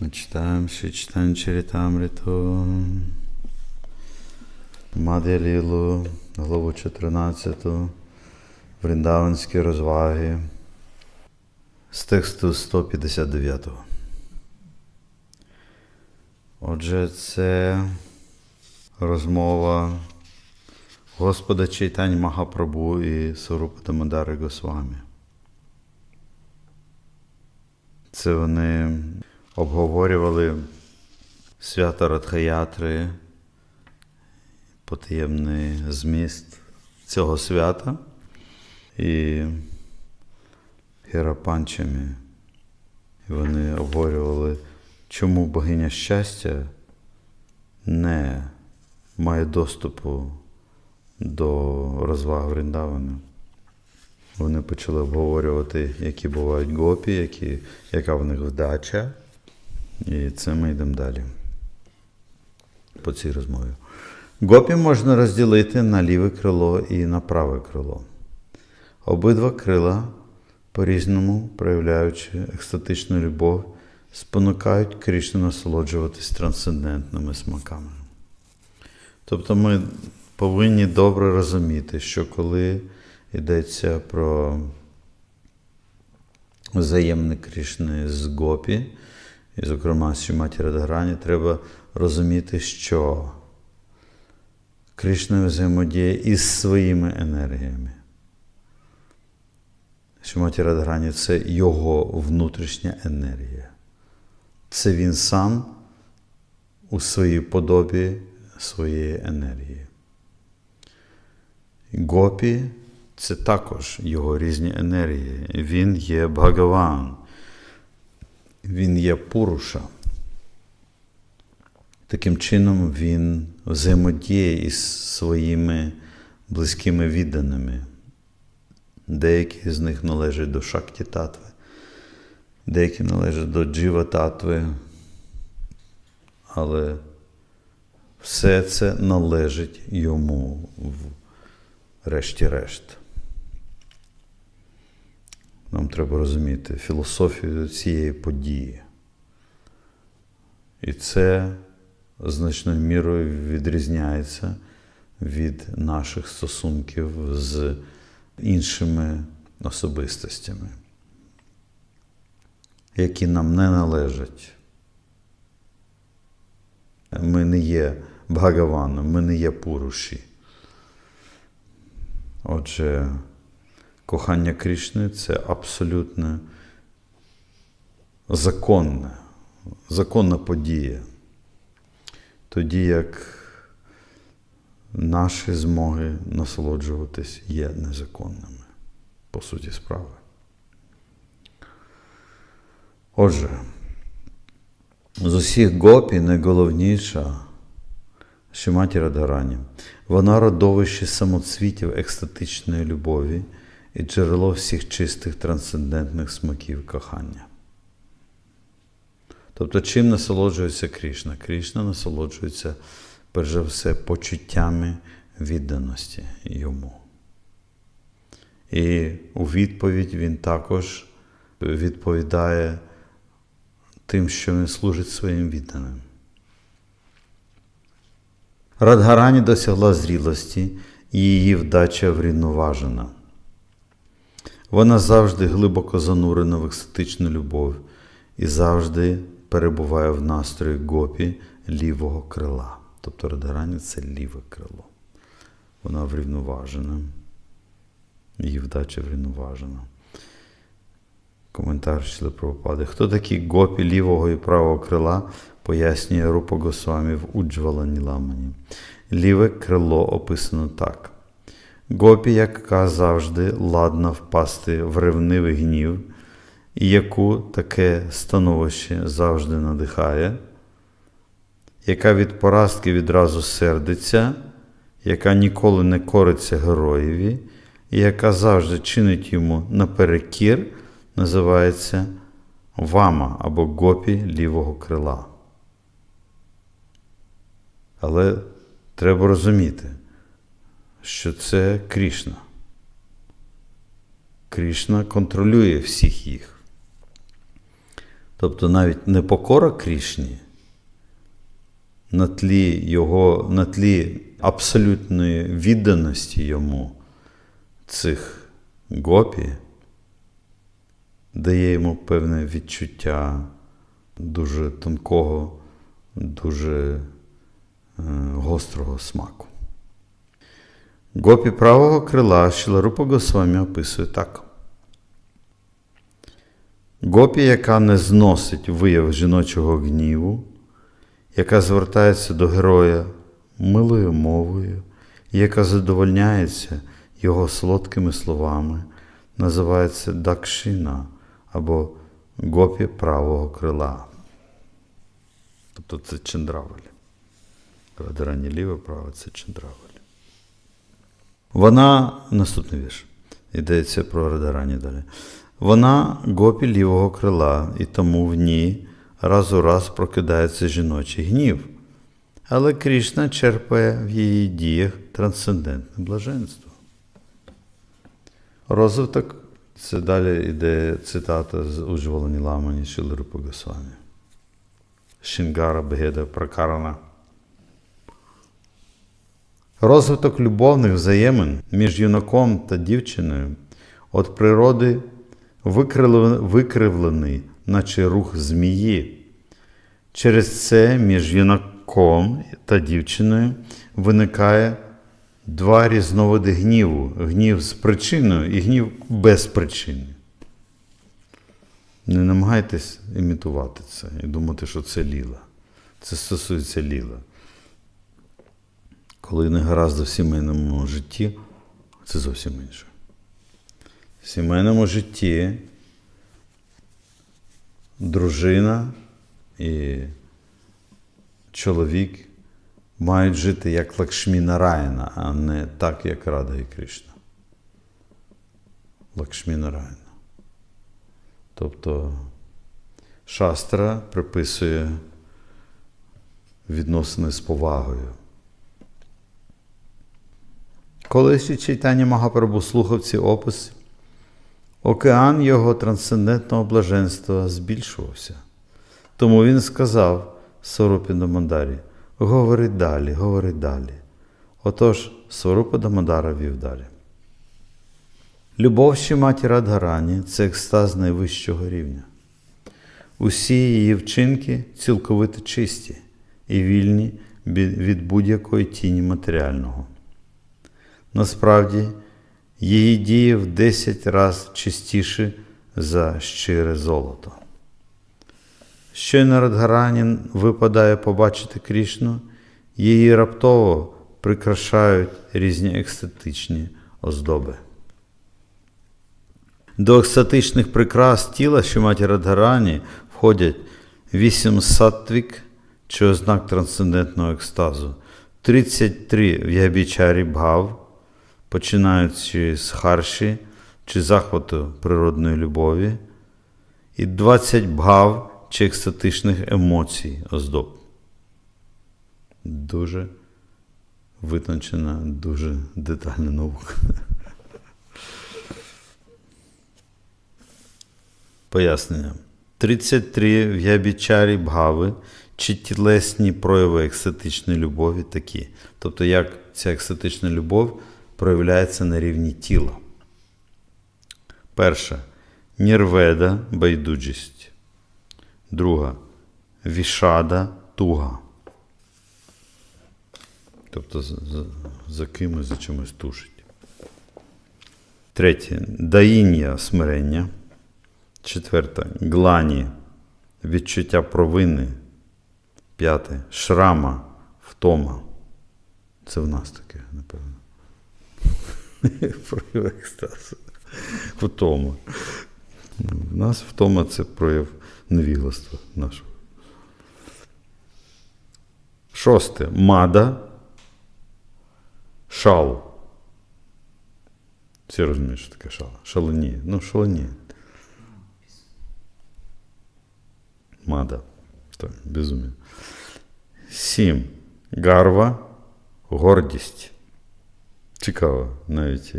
Ще читаємо Чарітамриту, Мад'я Лілу, главу 14, Вріндаванські розваги з тексту 159. Отже, це розмова Господа Чайтань Махапрабу і Сарупа Дамадари Госвамі. Це вони обговорювали свято Радхаятри, потаємний зміст цього свята і Херапанчами. І вони обговорювали, чому богиня щастя не має доступу до розваг Вріндавана. Вони почали обговорювати, які бувають гопі, які, яка в них вдача. І це ми йдемо далі по цій розмові. Гопі можна розділити на ліве крило і на праве крило. Обидва крила, по-різному проявляючи екстатичну любов, спонукають Крішну насолоджуватись трансцендентними смаками. Тобто ми повинні добре розуміти, що коли йдеться про взаємне Крішни з Гопі, і, зокрема, з Шіматі треба розуміти, що Кришна взаємодіє із своїми енергіями. Шіматі Радгарані це його внутрішня енергія. Це він сам у своїй подобі своєї енергії. Гопі це також його різні енергії. Він є Бхагаван. Він є Пуруша. Таким чином він взаємодіє із своїми близькими відданими. Деякі з них належать до Шакті Татви, деякі належать до Джива Татви, але все це належить йому врешті-решт. Нам треба розуміти філософію цієї події. І це значною мірою відрізняється від наших стосунків з іншими особистостями, які нам не належать. Ми не є Бхагаваном, ми не є Пуруші. Отже, кохання Крішни це абсолютно законне, законна подія. Тоді як наші змоги насолоджуватись є незаконними, по суті справи. Отже, з усіх гопі найголовніша Шиматі Радарані. Вона родовище самоцвітів екстатичної любові і джерело всіх чистих трансцендентних смаків кохання. Тобто, чим насолоджується Крішна? Крішна насолоджується, перш за все, почуттями відданості йому. І у відповідь він також відповідає тим, що він служить своїм відданим. Радгарані досягла зрілості, і її вдача врівноважена. Вона завжди глибоко занурена в екстатичну любов і завжди перебуває в настрої гопі лівого крила. Тобто Радгарані це ліве крило. Вона врівноважена. Її вдача врівноважена. Коментар Шли Прабхупади. Хто такі гопі лівого і правого крила? пояснює Рупа Госвамі в Уджвала Ніламані. Ліве крило описано так. Гопі, яка завжди ладна впасти в ревнивий гнів, і яку таке становище завжди надихає, яка від поразки відразу сердиться, яка ніколи не кориться героєві, і яка завжди чинить йому наперекір, називається вама або гопі лівого крила. Але треба розуміти, що це Крішна. Крішна контролює всіх їх. Тобто навіть непокора Крішні на тлі його, на тлі абсолютної відданості йому цих гопі дає йому певне відчуття дуже тонкого, дуже е, гострого смаку. Гопі правого крила Шіларупа Госвамі описує так. Гопі, яка не зносить вияв жіночого гніву, яка звертається до героя милою мовою, яка задовольняється його солодкими словами, називається Дакшина або гопі правого крила. Тобто це Чендравель. Радирані ліве право це Чендравель. Вона, наступний вірш, йдеться про Радарані далі. Вона гопі лівого крила, і тому в ній раз у раз прокидається жіночий гнів. Але Крішна черпає в її діях трансцендентне блаженство. Розвиток це далі йде цитата з Уджвалані Ламані Шиларупа Госвамі. Шингара Бегеда Пракарана. Розвиток любовних взаємин між юнаком та дівчиною від природи викривлений, наче рух змії. Через це між юнаком та дівчиною виникає два різновиди гніву: гнів з причиною і гнів без причини. Не намагайтесь імітувати це і думати, що це ліла. Це стосується ліла. Коли не гаразд в сімейному житті, це зовсім інше. В сімейному житті дружина і чоловік мають жити як Лакшмі Нараяна, а не так, як Рада і Кришна. Лакшмі Нараяна. Тобто шастра приписує відносини з повагою. Коли ще читання Магапрабу слухав ці описи, океан його трансцендентного блаженства збільшувався. Тому він сказав Сорупі Дамандарі, говори далі, говори далі. Отож, Сорупа Дамандара вів далі. Любов Шіматі Радгарані це екстаз найвищого рівня. Усі її вчинки цілковито чисті і вільні від будь-якої тіні матеріального. Насправді, її дії в 10 разів чистіші за щире золото. Щойно Радгарані випадає побачити Крішну, її раптово прикрашають різні екстатичні оздоби. До екстатичних прикрас тіла Шиматі Радгарані входять вісім саттвік, чи ознак трансцендентного екстазу, 33 в'ябічарі бхав, починаючи з харші чи захвату природної любові, і 20 бхав чи екстатичних емоцій оздоб. Дуже витончена, дуже детальна наука. Пояснення. 33 в'ябічарі бгави чи тілесні прояви екстатичної любові такі. Тобто, як ця екстатична любов проявляється на рівні тіла. Перша нірведа байдужість. Друга вішада туга. Тобто за, за, кимось, за чимось тушить. Третє даїння смирення. Четверте глані відчуття провини. П'яте шрама втома. Це в нас таке, напевно. Прояв екстазу. Втома. В нас втома це прояв невігластва нашого. Шосте. Мада. Шал. Всі розуміють, що таке шал. Шалені. Ну, шалені. Мада. Так, безумие. Сім. Гарва. Гордість. Цікаво, навіть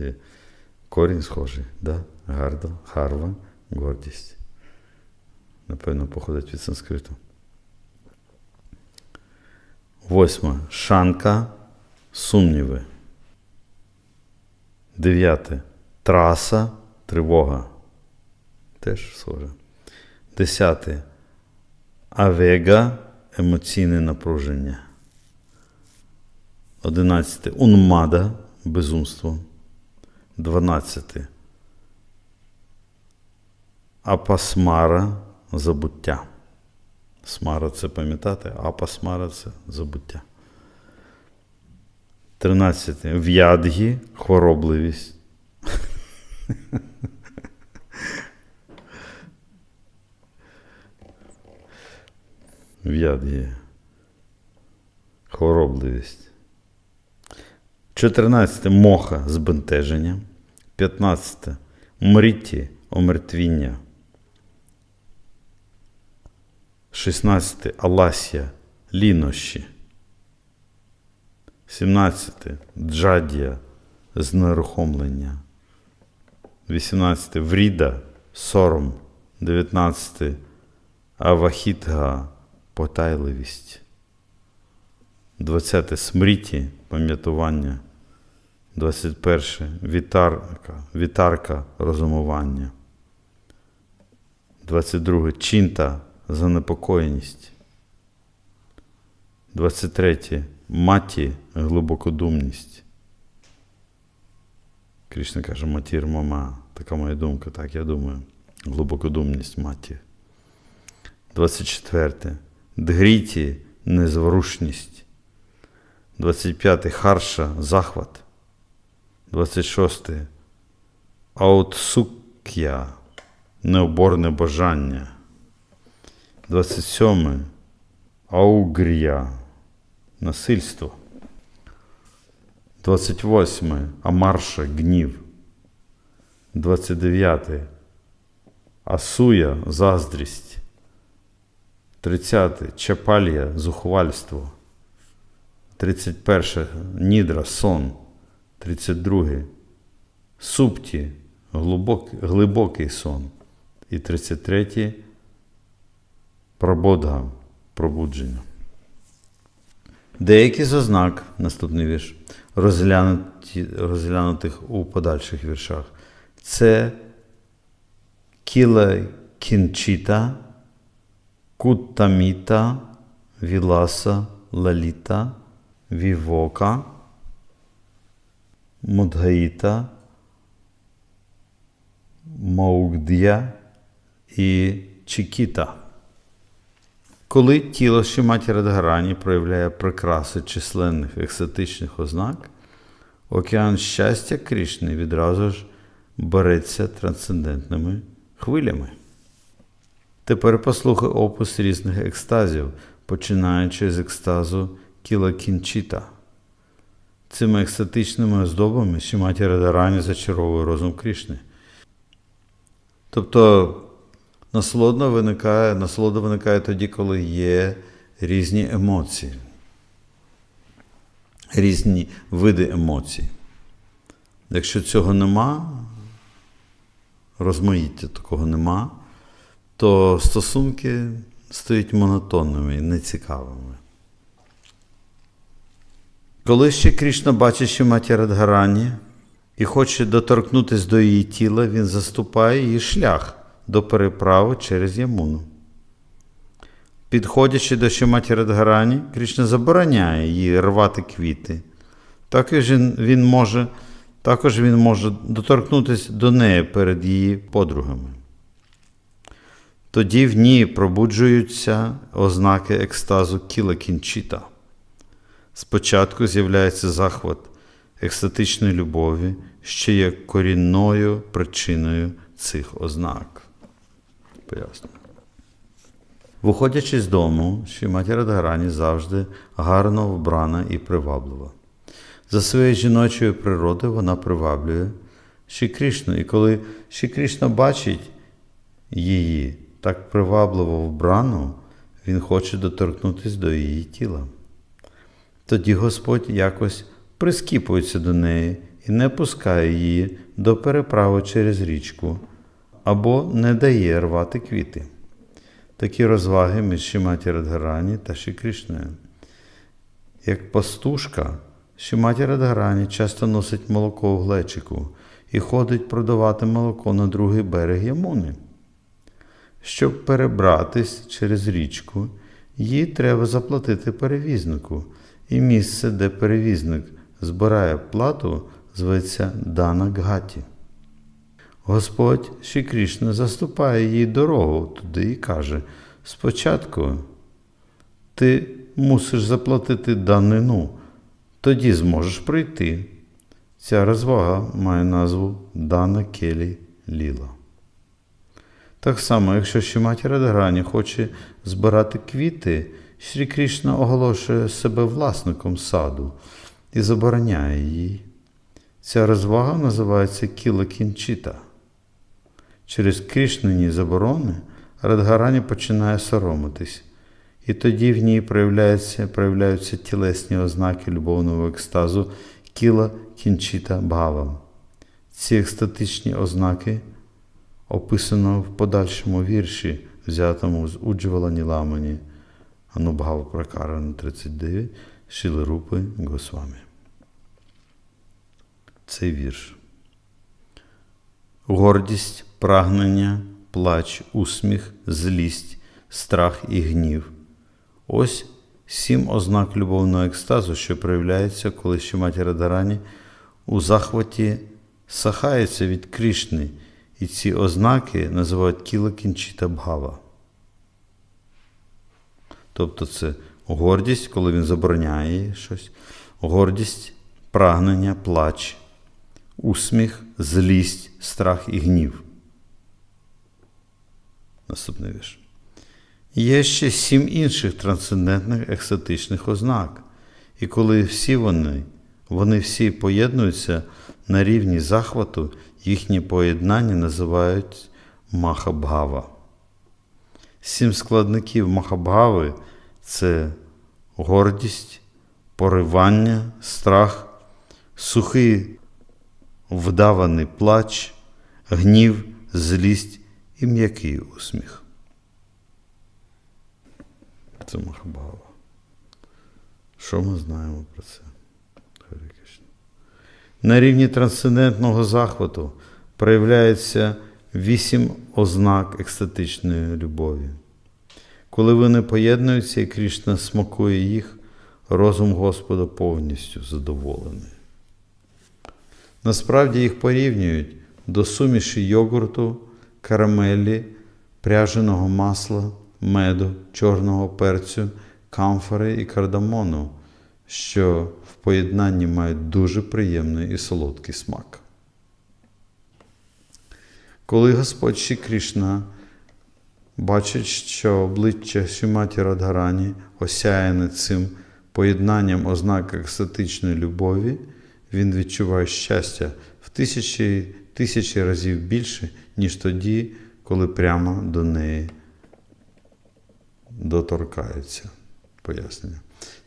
корінь схожий, да? Гарда, харва, гордість. Напевно, походить від санскриту. Восьме. Шанка. Сумніви. Дев'яте. Траса. Тривога. Теж схоже. Десяте. Авега. Емоційне напруження. Одинадцяте. Унмада. Безумство. Дванадцяте. Апасмара забуття. Смара це пам'ятати, апасмара це забуття. Тринадцяте. В'ядгі хворобливість. В'ядгі. Хворобливість. 14. Моха збентеження. 15. Мріті омертвіння. 16. Аласія лінощі. 17. Джадія знерухомлення. 18. Вріда сором. 19. Авахітга потайливість. 20. Смріті пам'ятування. 21. Вітарка, вітарка розумування. 22. Чінта занепокоєність. 23. Маті глибокодумність. Кришна каже, матір мама. Така моя думка, так я думаю. Глибокодумність маті. 24. Дгріті незворушність. 25. Харша захват. 26. Аутсук'я необорне бажання. 27. Аугрія насильство. 28. Амарша гнів. 29. Асуя заздрість. 30. Чапалія зухвальство. 31. Нідра сон. 32. Супті глибокий, глибокий сон. І 33. Прободга пробудження. Деякі з ознак, наступний вірш, розглянутих у подальших віршах. Це кіла кінчіта, куттаміта, віласа, лаліта, вівока, мудгаїта, маугдія і чікіта. Коли тіло Шиматі Радгарані проявляє прикраси численних екстатичних ознак, океан щастя Крішни відразу ж береться трансцендентними хвилями. Тепер послухай опис різних екстазів, починаючи з екстазу Кіла Кінчіта. Цими екстатичними оздобами Шиматі Радгарані зачаровує розум Крішни. Тобто Насолода виникає, насолода виникає тоді, коли є різні емоції, різні види емоцій. Якщо цього нема, розмаїття такого нема, то стосунки стають монотонними і нецікавими. Коли ще Крішна бачить, що матір Радгарані і хоче доторкнутися до її тіла, він заступає її шлях до переправи через Ямуну. Підходячи до Шиматі Радгарані, Кришна забороняє їй рвати квіти. Також він може, також він може доторкнутися до неї перед її подругами. Тоді в ній пробуджуються ознаки екстазу кіла кінчіта. Спочатку з'являється захват екстатичної любові, що є корінною причиною цих ознак. Поясню. Виходячи з дому, Шіматі Радгарані завжди гарно вбрана і приваблива. За своєю жіночою природою вона приваблює Ші І коли Ші бачить її так привабливо вбрану, він хоче доторкнутися до її тіла. Тоді Господь якось прискіпується до неї і не пускає її до переправи через річку або не дає рвати квіти. такі розваги між Шіматі Радгарані та Ші Кришною. Як пастушка, Шіматі Радгарані часто носить молоко в глечику і ходить продавати молоко на другий берег Ямуни. Щоб перебратись через річку, їй треба заплатити перевізнику, і місце, де перевізник збирає плату, зветься Дана Ггаті. Господь Ші Крішна заступає їй дорогу туди і каже: спочатку ти мусиш заплатити данину, тоді зможеш прийти. Ця розвага має назву Дана Келі Ліла. Так само, якщо Шіматі Радгарані хоче збирати квіти, Шрі Кришна оголошує себе власником саду і забороняє їй. Ця розвага називається Кіла Кінчіта. Через Кришнині заборони Радгарані починає соромитись, і тоді в ній проявляються, проявляються тілесні ознаки любовного екстазу Кіла Кінчіта Бхава. Ці екстатичні ознаки описано в подальшому вірші, взятому з Уджвала Ніламані, Анубхава Пракарана 39, Шіли Рупи Госвамі. Цей вірш. Гордість, прагнення, плач, усміх, злість, страх і гнів. Ось сім ознак любовного екстазу, що проявляються, коли Шиматі Радарані у захваті сахається від Крішни, і ці ознаки називають кіла кінчіта бхава. Тобто це гордість, коли він забороняє щось, гордість, прагнення, плач, усміх, злість, страх і гнів. Наступний вірш. Є ще сім інших трансцендентних екстатичних ознак, і коли всі вони, вони всі поєднуються на рівні захвату, їхнє поєднання називають Махабгава. Сім складників Махабгави це гордість, поривання, страх, сухий вдаваний плач, гнів, злість і м'який усміх. Це Махабгава. Що ми знаємо про це? На рівні трансцендентного захвату проявляється вісім ознак екстатичної любові. Коли вони поєднуються і Кришна смакує їх, розум Господа повністю задоволений. Насправді їх порівнюють до суміші йогурту, карамелі, пряженого масла, меду, чорного перцю, камфори і кардамону, що в поєднанні мають дуже приємний і солодкий смак. Коли Господь Ші Кришна бачить, що обличчя Шіматі Радгарані осяяне цим поєднанням ознак екстатичної любові, він відчуває щастя в тисячі тисячі разів більше, ніж тоді, коли прямо до неї доторкається. Пояснення.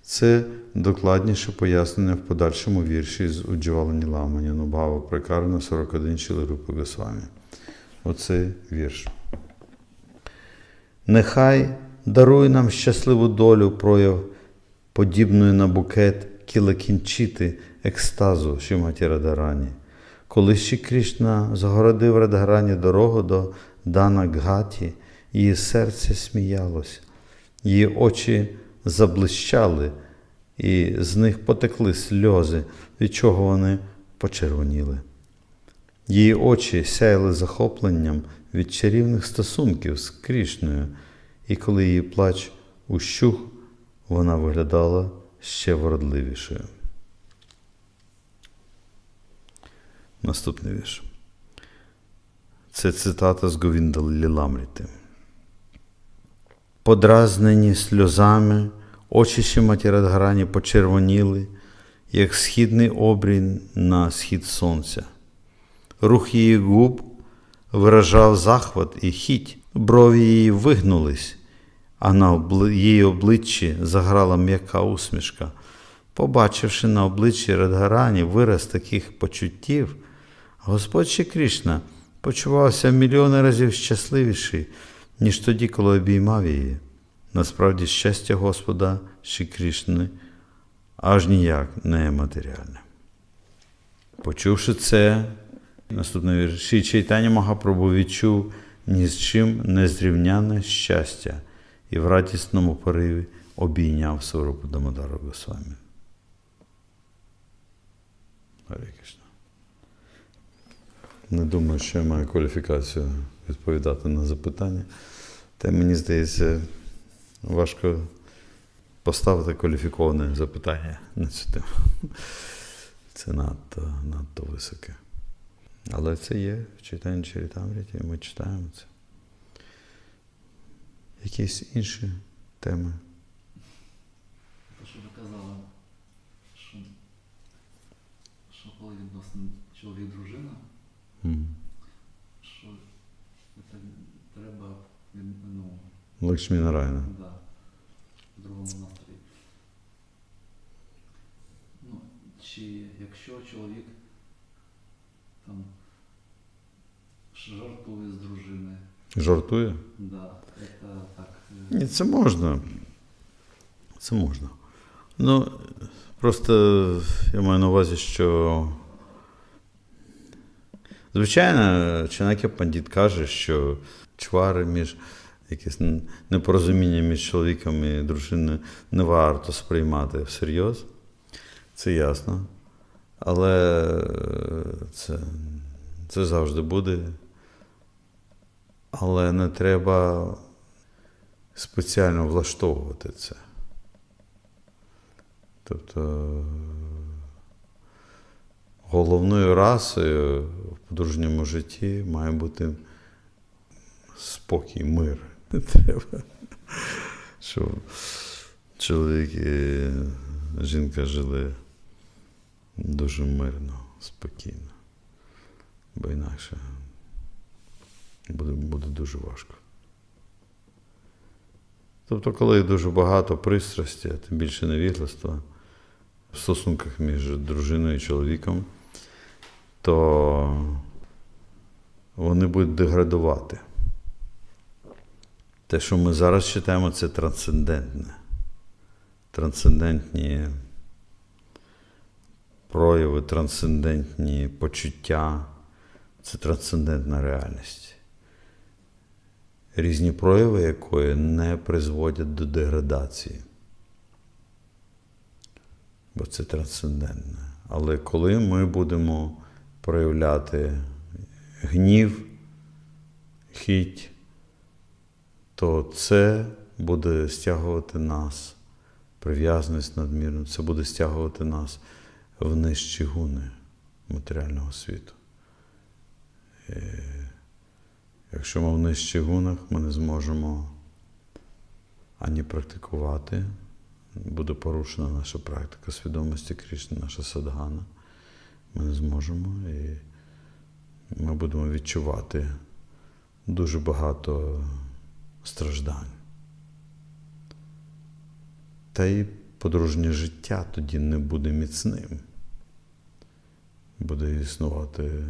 Це докладніше пояснення в подальшому вірші з Уджвалані Ламані Нубава Прикарна 41 Чилерупи Госвамі. Оцей вірш. Нехай дарує нам щасливу долю прояв подібної на букет кілакінчити екстазу Шиматі Радарані. Коли ще Кришна загородив Радгарані дорогу до Дана Ггаті, її серце сміялось, її очі заблищали, і з них потекли сльози, від чого вони почервоніли. Її очі сяяли захопленням від чарівних стосунків з Крішною, і коли її плач ущух, вона виглядала ще вродливішою. Наступний вірш. Це цитата з Говінда Ліламріти. Подразнені сльозами, очі Шиматі Радгарані почервоніли, як східний обрій на схід сонця. Рух її губ виражав захват і хіть, брові її вигнулись, а на її обличчі заграла м'яка усмішка. Побачивши на обличчі Радгарані вираз таких почуттів, Господь Ші Кришна почувався мільйони разів щасливіший, ніж тоді, коли обіймав її. Насправді, щастя Господа Ші Крішни аж ніяк не матеріальне. Почувши це, наступний вірш, Ші Чайтаня Махапрабху відчув ні з чим незрівняне щастя і в радісному пориві обійняв Сварупу Дамодару Госвамі. Не думаю, що я маю кваліфікацію відповідати на запитання. Та мені здається, важко поставити кваліфіковане запитання на цю тему. Це надто, надто високе. Але це є в читанні Чарітамріті, ми читаємо це. Якісь інші теми. Те, що ви казали, що, що коли відносно чоловік-дружина, М. що це треба ну, Лакшмі Нарайна. да, в другому настрої. Ну, чи якщо чоловік там жартує з дружини, Жартує? да, це так. е, Ні, це можна. Це можна. Ну, просто я маю на увазі, що. Звичайно, Чанакі Пандіт каже, що чвари між якісь н- непорозуміння між чоловіком і дружиною не варто сприймати всерйоз. Це ясно. Але е, це, це завжди буде. Але не треба спеціально влаштовувати це. Тобто головною расою в подружньому житті має бути спокій, мир. Не треба, щоб чоловік і жінка жили дуже мирно, спокійно. Бо інакше буде, буде дуже важко. Тобто, коли дуже багато пристрасті, тим більше невігластва в стосунках між дружиною і чоловіком, то вони будуть деградувати. Те, що ми зараз читаємо, це трансцендентне. Трансцендентні прояви, трансцендентні почуття це трансцендентна реальність різні прояви якої не призводять до деградації. Бо це трансцендентне. Але коли ми будемо проявляти гнів, хіть, то це буде стягувати нас, прив'язаність надмірну, це буде стягувати нас в нижчі гуни матеріального світу. Якщо ми в нижчих гунах, ми не зможемо ані практикувати, буде порушена наша практика свідомості Кришни, наша садгана. Ми не зможемо і ми будемо відчувати дуже багато страждань. Та й подружнє життя тоді не буде міцним. Буде існувати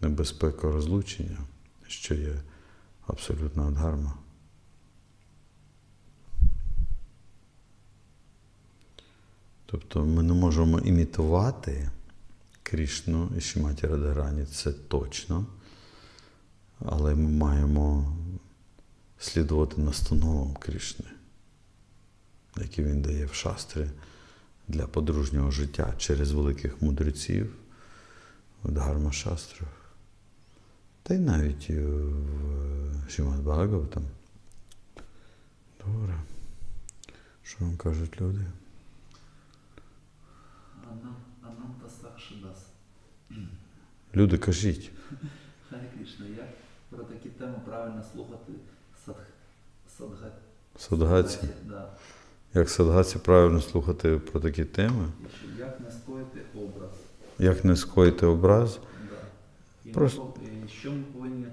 небезпека розлучення що є абсолютна адгарма. Тобто ми не можемо імітувати Крішну і Шіматі Радгарані, це точно, але ми маємо слідувати настановам Крішни, які він дає в шастрі для подружнього життя через великих мудреців в Дгарма шастрах. Та й навіть і в Шімат Бхагаватам. Добре. Що вам кажуть люди? Люди, кажіть. Харі Кришна, як про такі теми правильно слухати садх... садга... Садгаці. Да. Як садгаці правильно слухати про такі теми? Як не скоїти образ. Як не скоїти образ? Да. І, Просто- що ми повинні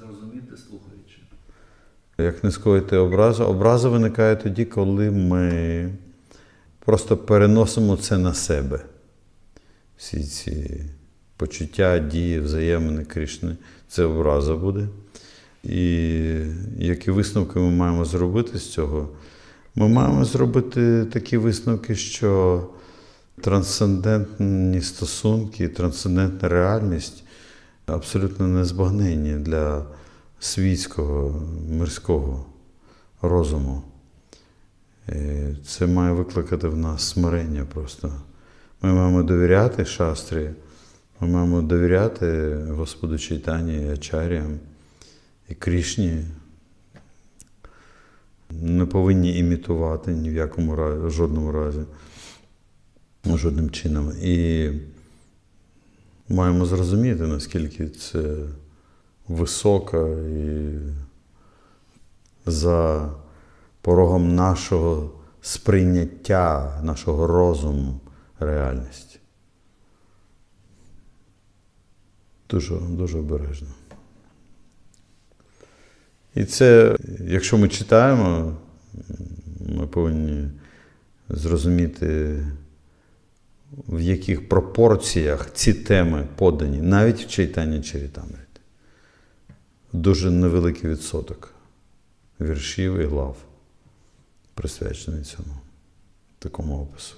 зрозуміти, слухаючи. Як не скоїти образу? Образа виникає тоді, коли ми просто переносимо це на себе. Всі ці почуття, дії, взаємини Кришни. Це образа буде. І які висновки ми маємо зробити з цього? Ми маємо зробити такі висновки, що трансцендентні стосунки, трансцендентна реальність абсолютно незбагненні для світського, мирського розуму. Е, Це має викликати в нас смирення просто. Ми маємо довіряти шастрі, ми маємо довіряти Господу Чайтані Ачаріям і Крішні. Не повинні імітувати ні в якому разі, жодному разі, жодним чином. І маємо зрозуміти, наскільки це висока і за порогом нашого сприйняття, нашого розуму реальність. Дуже, дуже обережно. І це, якщо ми читаємо, ми повинні зрозуміти, в яких пропорціях ці теми подані, навіть в читанні Чарітамрити. Дуже невеликий відсоток віршів і глав присвячений цьому. Такому опису.